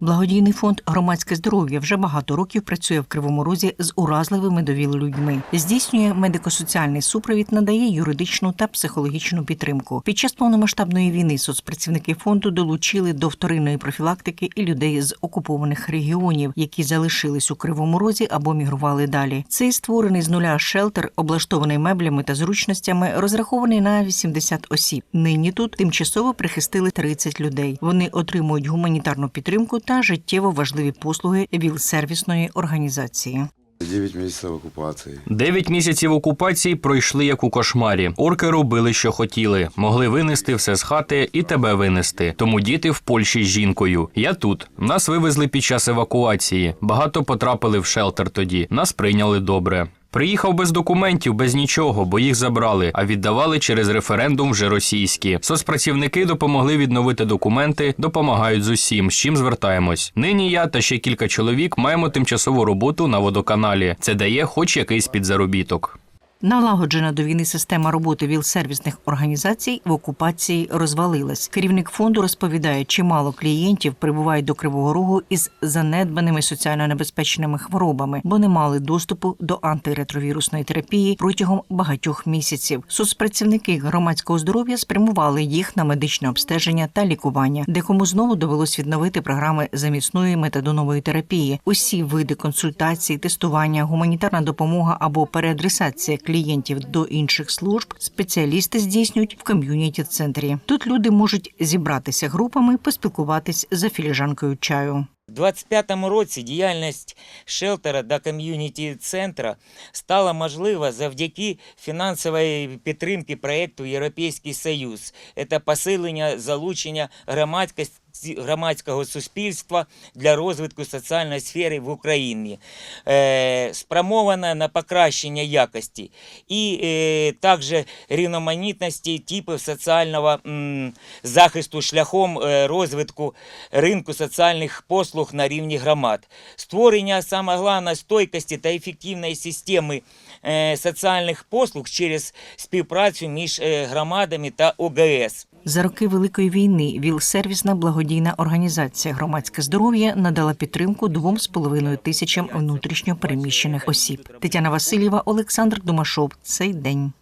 Благодійний фонд Громадське здоров'я вже багато років працює в Кривому Розі з уразливими довіла людьми. Здійснює медико-соціальний супровід, надає юридичну та психологічну підтримку. Під час повномасштабної війни соцпрацівники фонду долучили до вторинної профілактики і людей з окупованих регіонів, які залишились у Кривому Розі або мігрували далі. Цей створений з нуля шелтер, облаштований меблями та зручностями, розрахований на 80 осіб. Нині тут тимчасово прихистили 30 людей. Вони отримують гуманітарну підтримку та життєво важливі послуги ВІЛ-сервісної організації. 9 месяцев оккупации. Дев'ять місяців окупації пройшли як у кошмарі. Орки робили, що хотіли, могли винести все з хати і тебе винести. Тому діти в Польщі з жінкою. Я тут. Нас вивезли під час евакуації. Багато потрапили в шелтер тоді. Нас прийняли добре. Приїхав без документів, без нічого, бо їх забрали, а віддавали через референдум вже російські. Соцпрацівники допомогли відновити документи, допомагають з усім, з чим звертаємось. Нині я та ще кілька чоловік маємо тимчасову роботу на водоканалі. Це дає хоч якийсь підзаробіток. Налагоджена до війни система роботи ВІЛ-сервісних організацій в окупації розвалилась. Керівник фонду розповідає, чимало клієнтів прибувають до Кривого Рогу із занедбаними соціально небезпечними хворобами, бо не мали доступу до антиретровірусної терапії протягом багатьох місяців. Соцпрацівники громадського здоров'я спрямували їх на медичне обстеження та лікування, декому знову довелось відновити програми замісної метадонової терапії. Усі види консультацій, тестування, гуманітарна допомога або переадресація клієнтів до інших служб спеціалісти здійснюють в ком'юніті центрі. Тут люди можуть зібратися групами, поспілкуватись за філіжанкою чаю. У 25-му році діяльність шелтера та ком'юніті центра стала можлива завдяки фінансової підтримки проєкту Європейський Союз. Це посилення залучення громадськості громадського суспільства для розвитку соціальної сфери в Україні, е, спрямована на покращення якості і е, також рівноманітності типів соціального захисту шляхом е, розвитку ринку соціальних послуг на рівні громад, створення саме головне стойкості та ефективної системи соціальних послуг через співпрацю між громадами та ОГС. За роки Великої війни ВІЛ-сервісна благодійна організація громадське здоров'я надала підтримку двом з половиною тисячам внутрішньо переміщених осіб. Тетяна Васильєва, Олександр Думашов. Цей день.